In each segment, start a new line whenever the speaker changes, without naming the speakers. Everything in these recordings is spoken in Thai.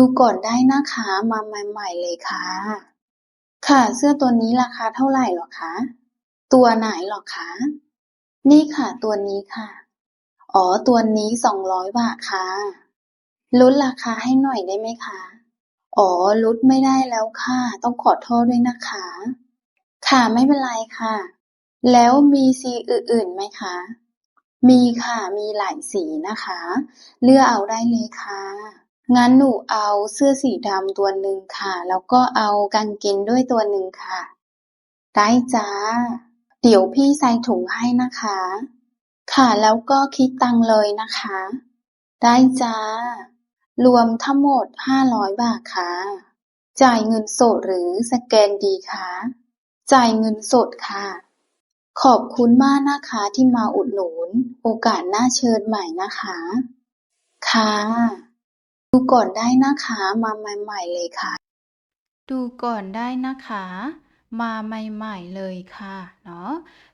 ดูก่อนได้นะคะ มาใหม่ๆเลยค่ะ ค่ะ เสื้อตัวนี้ราคาเท่าไหร่หรอคะ ตัวไหนหรอคะ นี่ค่ะ ตัวนี้ค่ะ อ๋อ ตัวนี้สองร้อยบาทค่ะ ลดราคาให้หน่อยได้ไหมคะ อ๋อ ลดไม่ได้แล้วค่ะ ต้องขอโทษด้วยนะคะ ค่ะ ไม่เป็นไรค่ะ แล้วมีสีอื่นๆไหมคะ มีค่ะ มีหลายสีนะคะ เลือกเอาได้เลยค่ะ งั้นหนูเอาเสื้อสีดำตัวหนึ่งค่ะ แล้วก็เอากางเกงด้วยตัวหนึ่งค่ะ ได้จ้า เดี๋ยวพี่ใส่ถุงให้นะคะ ค่ะแล้วก็คิดตังเลยนะคะ ได้จ้า รวมทั้งหมดห้าร้อยบาทค่ะ จ่ายเงินสดหรือสแกนดีคะจ่ายเงินสดค่ะ ขอบคุณมากนะคะที่มาอุดหนุน โอกาสหน้าเชิญใหม่นะคะ ค่ะ ดูก่อนได้นะคะ มาใหม่ ๆ เลยค่ะ
ดูก่อนได้นะคะ มาใหม่ๆเลยค่ะเนาะ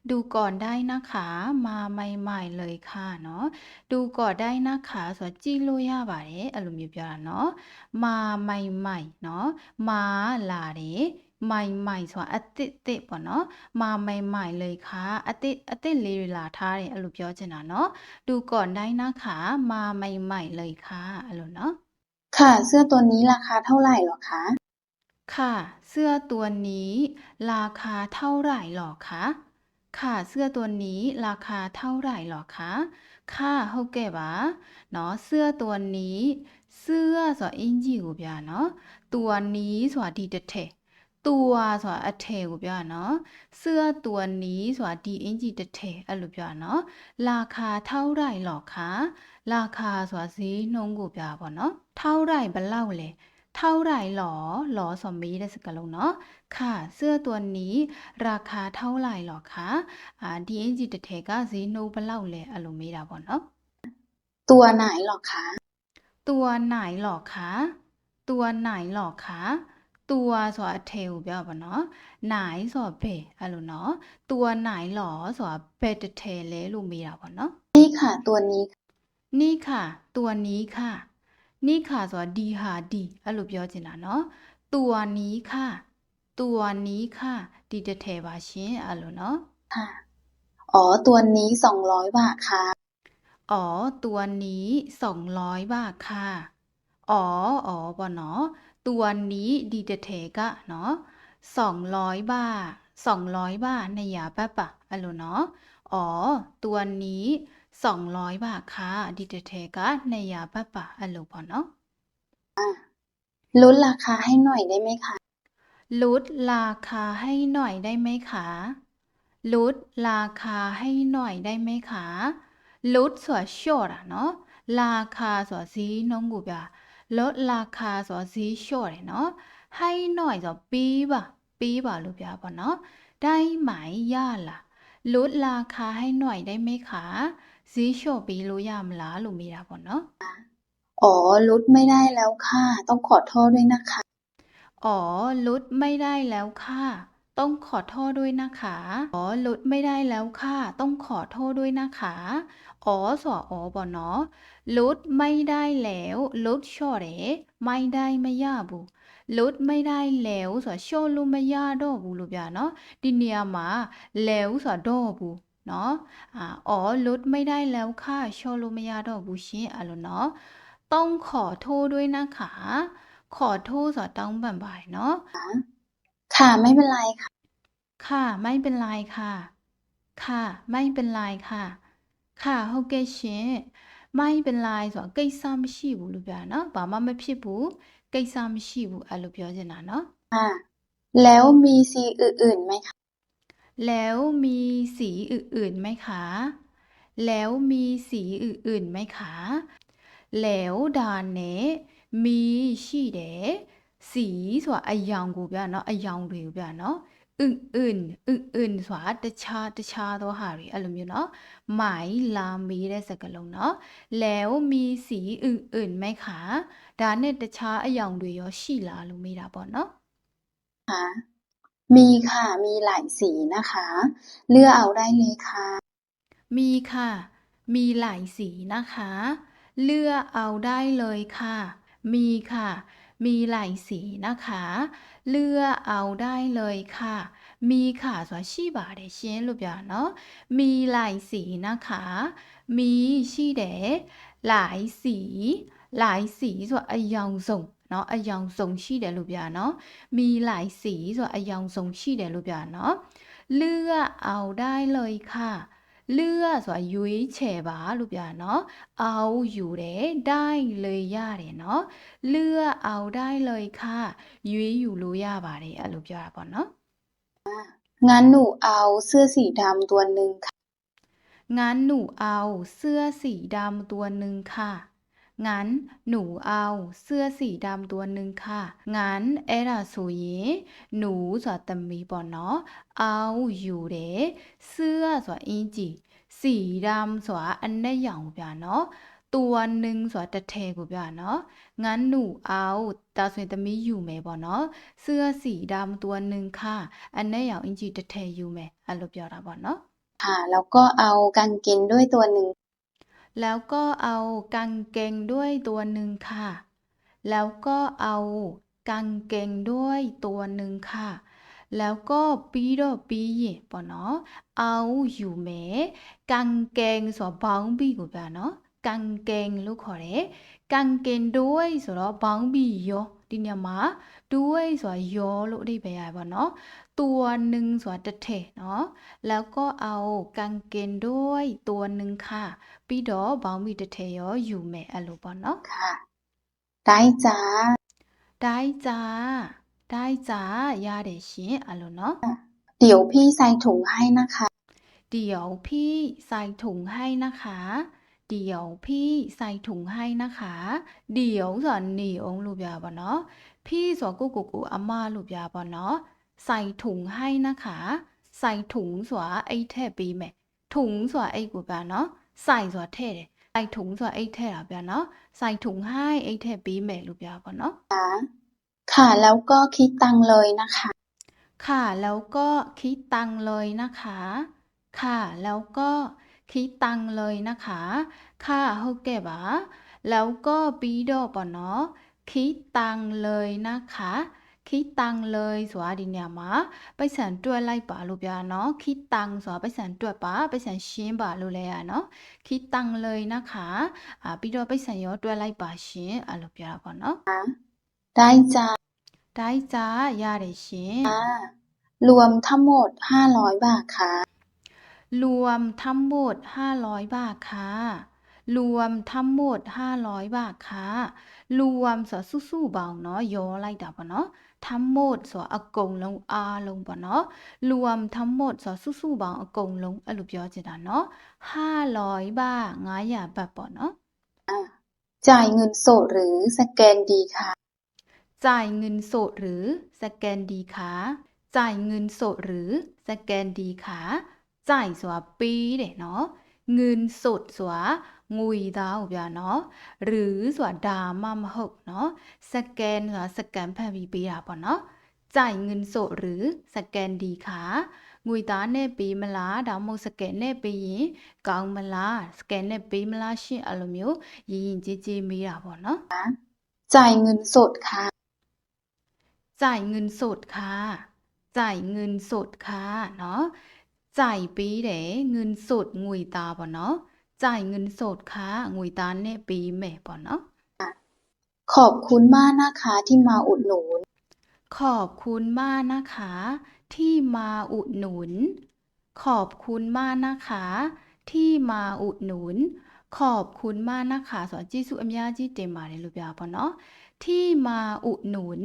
ดูก่อนได้นะคะ มาใหม่ๆเลยค่ะเนาะ ดูก่อนได้นะคะဆိုတာကြည့်လို့ရပါတယ်အဲ့လိုမျိုးပြောတာเนาะ มาใหม่ๆเนาะ มาလာတယ် ใหม่ๆဆိုတာအသစ်အသစ်ပေါ့နော် มาใหม่ๆเลยค่ะအသစ်အသစ်လေးတွေလာထားတယ်အဲ့လိုပြောချင်တာเนาะ ดูก่อนได้นะคะ มาใหม่ๆเลยค่ะအဲ့လိုเนาะ
ค่ะ เสื้อตัวนี้ราคาเท่าไหร่เหรอคะ
ค่ะ เสื้อตัวนี้ ราคาเท่าไหร่หรอคะ ค่ะ เสื้อตัวนี้ ราคาเท่าไหร่หรอคะ ค่ะဟုတ်ကဲ့ပါเนาะเสื้อตัวนี้ เสื้อဆိုတာအင်ကြီးကိုပြเนาะตัวนี้ဆိုတာဒီတစ်ထည် ตัวဆိုတာအထည်ကိုပြเนาะเสื้อตัวนี้ဆိုတာဒီအင်ကြီးတစ်ထည်အဲ့လိုပြเนาะราคาเท่าไหร่หรอคะราคาဆိုတာဈေးနှုန်းကိုပြပါเนาะเท่าไหร่ဘယ်လောက်လဲ เท่าไหร่หรอหรอဆိုမေးတဲ့စကားလုံးเนาะค่ะ เสื้อตัวนี้ ราคาเท่าไหร่หรอคะอ่าဒီအင်ဂျီတစ်ထည်ကဈေးနှုန်းဘယ်လောက်လဲအဲ့လိုမေးတာပေါ့เนาะ
ตัวไหนเหรอคะ
ตัวไหนหรอคะ ตัวไหนหรอคะ ตัวဆိုတာအထည်ကိုပြောပါเนาะไหนဆိုတာဘယ်အဲ့လိုเนาะตัวไหนหรอဆိုတာဘယ်တစ်ထည်လဲလို့မေးတာပေါ့เนาะ
นี่ค่ะ ตัวนี้
นี่ค่ะ ตัวนี้ค่ะ นี่ค่ะဆိုတာဒီဟာဒီအဲ့လိုပြောချင်တာเนาะตัวนี้ค่ะ ตัวนี้ค่ะဒီတစ်ထည်ပါရှင်အဲ့လိုเนาะ
ค่ะ อ๋อ ตัวนี้สองร้อยบาทค่ะ
อ๋อ ตัวนี้200บาทค่ะ อ๋อ อ๋อป่ะเนาะ ตัวนี้ดีเดเทกะเนาะสองร้อยบาทสองร้อยบาทในยาแปปะอะไรเนาะอ๋อ ตัวนี้สองร้อยบาทค่ะดีเดเทกะในยาแปปะอะไรพอเนาะ
ลดราคาให้หน่อยได้ไหมคะ
ลดราคาให้หน่อยได้ไหมคะลดราคาให้หน่อยได้ไหมคะลดส่วนชดอะเนาะราคาส่วนซีน้องกูเปี လดราคาဆိုတာဈေးလျှော့တယ်เนาะให้หน่อยဆိုတာပေးပါပေးပါလို့ပြပါเนาะได้ไหมရလားลดราคาให้หน่อยได้ไหมคะဈေးလျှော့ပေးလို့ရမလားလို့မေးတာပေါ့เนาะ
อ๋อ ลดไม่ได้แล้วค่ะ ต้องขอโทษด้วยนะคะ
อ๋อลดไม่ได้แล้วค่ะ ต้องขอโทษด้วยนะคะ อ๋อลดไม่ได้แล้วค่ะ ต้องขอโทษด้วยนะคะ อ๋อဆိုอ๋อပေါ့เนาะลดไม่ได้แล้วลดလျှော့တယ်ไม่ได้မရဘူးลดไม่ได้แล้วဆိုတာလျှော့လို့မရတော့ဘူးလို့ပြเนาะဒီနေရာမှာแล้วဆိုတာတော့ဘူးเนาะอ่าอ๋อลดไม่ได้แล้วค่ะလျှော့လို့မရတော့ဘူးရှင်အဲ့လိုเนาะต้องขอโทษด้วยนะคะ ขอโทษဆိုတာတောင်းပန်ပါတယ်เนาะ
ค่ะ ไม่เป็นไรค่ะ
ค่ะ ไม่เป็นไรค่ะ ค่ะ ไม่เป็นไรค่ะ ค่ะဟုတ်ကဲ့ရှင်ไม่เป็นไรဆိုတာကိစ္စမရှိဘူးလို့ပြောတာเนาะဘာမှမဖြစ်ဘူးကိစ္စမရှိဘူးအဲ့လိုပြောချင်တာเนาะ
ค่ะ แล้วมีสีอื่นๆไหมคะ
แล้วมีสีอื่นๆไหมคะ แล้วมีสีอื่นๆไหมคะ แล้วဒါနဲ့มีရှိတယ် สีဆိုတာအယောင်ကိုပြောတာเนาะအယောင်တွေကိုပြောတာเนาะอื่นๆอื่นๆဆိုတာတခြားတခြားသောဟာတွေအဲ့လိုမျိုးเนาะမိုင်လာမေးတဲ့စကားလုံးเนาะแล้วมีสีอื่นๆไหมคะဒါနဲ့တခြားအယောင်တွေရောရှိလားလို့မေးတာပေါ့เนาะ
คะมีค่ะ มีหลายสีนะคะ เลือกเอาได้เลยค่ะ
มีค่ะ มีหลายสีนะคะ เลือกเอาได้เลยค่ะ มีค่ะ มีหลายสีนะคะ เลือกเอาได้เลยค่ะ มีค่ะสวชีบาเดเชนลูกยาเนาะมีหลายสีนะคะ มีชีเดหลายสี หลายสีสวอายองส่งเนาะอายองส่งชีเดลูกยาเนาะมีหลายสีสวอายองส่งชีเดลูกยาเนาะเลือกเอาได้เลยค่ะ เลือกဆိုတာရွေးချယ်ပါလို့ပြောတာเนาะเอาอยู่တယ်ได้เลยရတယ်เนาะเลือกเอาได้เลยค่ะရွေးอยู่လို့ရပါတယ်အဲ့လိုပြောတာပေါ့เนาะ
งั้นหนูเอาเสื้อสีดำตัวหนึ่งค่ะ
งั้นหนูเอาเสื้อสีดำตัวหนึ่งค่ะ งั้นหนูเอาเสื้อสีดำตัวหนึ่งค่ะ งั้นเอราสุยหนูสวตัมมีปอนเนาะเอาอยู่เดเสื้อสวอินจิสีดำสวอันได้อย่างเปียเนาะตัวหนึ่งสวตะเทกูเปียเนาะงั้นหนูเอาตาสวยตะมีอยู่ไหมปอนเนาะเสื้อสีดำตัวหนึ่งค่ะ อันได้อย่างอินจิตะเทอยู่ไหมอันลบเปียราปอนเนาะ
ค่ะแล้วก็เอากางเกงด้วยตัวหนึ่ง
แล้วก็เอากางเกงด้วยตัวหนึ่งค่ะ แล้วก็เอากางเกงด้วยตัวหนึ่งค่ะ แล้วก็ပြီးတော့ပြီးရင်ပေါ့နော်เอาอยู่မယ်กางเกงဆိုတော့ဘောင်းဘီကိုပြနော်กางเกงလို့ခေါ်တယ်กางเกงด้วยဆိုတော့ဘောင်းဘီရောဒီနေရာမှာ ด้วยဆိုတာရောလို့အဓိပ္ပာယ်ရတယ်ပေါ့နော်ตัวหนึ่งဆိုတာတစ်ထည်เนาะแล้วก็เอากางเกงด้วยตัวหนึ่งค่ะ ပြီးတော့ဘောင်းဘီတစ်ထည်ရောယူမယ်အဲ့လိုပေါ့နော်
ค่ะ ได้จ้า
ได้จ้าได้จ้าရတယ်ရှင်အဲ့လိုနော်
เดี๋ยวพี่ใส่ถุงให้นะคะ
เดี๋ยวพี่ใส่ถุงให้นะคะ เดี๋ยวพี่ใส่ถุงให้นะคะ เดี๋ยวสอนหนีองลูกยาบ่เนาะพี่สอกูกูกูอาม่าลูกยาบ่เนาะใส่ถุงให้นะคะ ใส่ถุงสวไอ้แท้ปีแม่ถุงสวไอ้กูบ่เนาะใส่สวแท้တယ်ใส่ถุงสวไอ้แท้ล่ะบ่เนาะใส่ถุงให้ไอ้แท้ปีแม่ลูกยาบ่เนาะ
ค่ะแล้วก็คิดตังเลยนะคะ
ค่ะแล้วก็คิดตังเลยนะคะ ค่ะแล้วก็ คิดตังค์เลยนะคะ ค่ะဟုတ်ကဲ့ပါแล้วก็ပြီးတော့ပေါ့နော်คิดตังค์เลยนะคะคิดตังค์เลยဆိုတာဒီနေရာမှာပိုက်ဆံတွက်လိုက်ပါလို့ပြောတာเนาะคิดตังค์ဆိုတာပိုက်ဆံတွက်ပါပိုက်ဆံရှင်းပါလို့လဲရเนาะคิดตังค์เลยนะคะအာပြီးတော့ပိုက်ဆံရောတွက်လိုက်ပါရှင်အဲ့လိုပြောတာပေါ့เนาะ
ได้จ้า
ได้จ้าရတယ်ရှင်
รวมทั้งหมดห้าร้อยบาทค่ะ
รวมทั้งหมด500 บาทค่ะ รวมทั้งหมด500 บาทค่ะ รวมဆိုစုစုပေါင်းเนาะရောလိုက်တာပေါ့เนาะทั้งหมดဆိုအကုန်လုံးအားလုံးပေါ့เนาะรวมทั้งหมดဆိုစုစုပေါင်းအကုန်လုံးအဲ့လိုပြောချင်တာเนาะ500บาท900บาทပေါ့เนาะ
จ่ายเงินสดหรือสแกนดีค่ะ
จ่ายเงินสดหรือสแกนดีคะจ่ายเงินสดหรือสแกนดีคะ จ่ายဆိုတာပေးတယ်เนาะเงินสดဆိုတာငွေသားကိုပြเนาะหรือဆိုတာဒါမှမဟုတ်เนาะสแกนဆိုတာစကန်ဖတ်ပြီးပေးတာပေါ့เนาะจ่ายเงินสดหรือสแกนดีคะငွေသားနဲ့ပေးမလားဒါမှမဟုတ်စကန်နဲ့ပေးရင်ကောင်းမလားစကန်နဲ့ပေးမလားရှင့်အဲ့လိုမျိုးရင်းရင်ကြီးကြီးမေးတာပေါ့เนาะ
จ่ายเงินสดค่ะ
จ่ายเงินสดค่ะ จ่ายเงินสดค่ะเนาะ จ่ายปีเดเงินสดงุยตาปะเนาะจ่ายเงินสดค่ะงุยตาเนี่ยปีแม่ปะเนาะ
ขอบคุณมากนะคะที่มาอุดหนุน
ขอบคุณมากนะคะ ที่มาอุดหนุน ขอบคุณมากนะคะ ที่มาอุดหนุน ขอบคุณมากนะคะสอนจีสุอัมยาจีเต็มมาเลยลูกยาปะเนาะที่มาอุดหนุน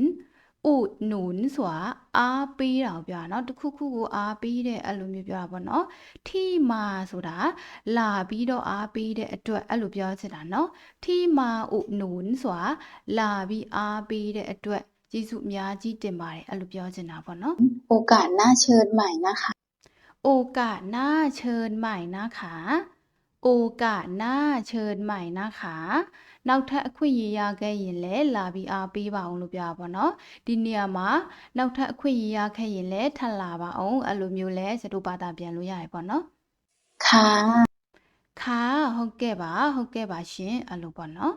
อุดหนุนဆိုတာအားပေးတာကိုပြောတာเนาะတစ်ခုခုကိုအားပေးတဲ့အဲ့လိုမျိုးပြောတာပေါ့เนาะที่มาဆိုတာလာပြီးတော့အားပေးတဲ့အတွက်အဲ့လိုပြောချင်တာเนาะที่มาอุดหนุนဆိုတာလာပြီးအားပေးတဲ့အတွက်ကျေးဇူးအများကြီးတင်ပါတယ်အဲ့လိုပြောချင်တာပေါ့เนาะ
โอกาสหน้าเชิญใหม่นะคะ
โอกาสหน้าเชิญใหม่นะคะ โอกาสหน้าเชิญใหม่นะคะ နောက်ထပ်အခွင့်အရေးရခဲ့ရင်လည်းလာပြီးအားပေးပါအောင်လို့ပြောတာပေါ့နော်ဒီနေရာမှာနောက်ထပ်အခွင့်အရေးရခဲ့ရင်လည်းထပ်လာပါအောင်အဲ့လိုမျိုးလဲစတူပါတာပြန်လို့ရတယ်ပေါ့နော်
ค่ะ
ค่ะဟုတ်ကဲ့ပါဟုတ်ကဲ့ပါရှင်အဲ့လိုပေါ့နော်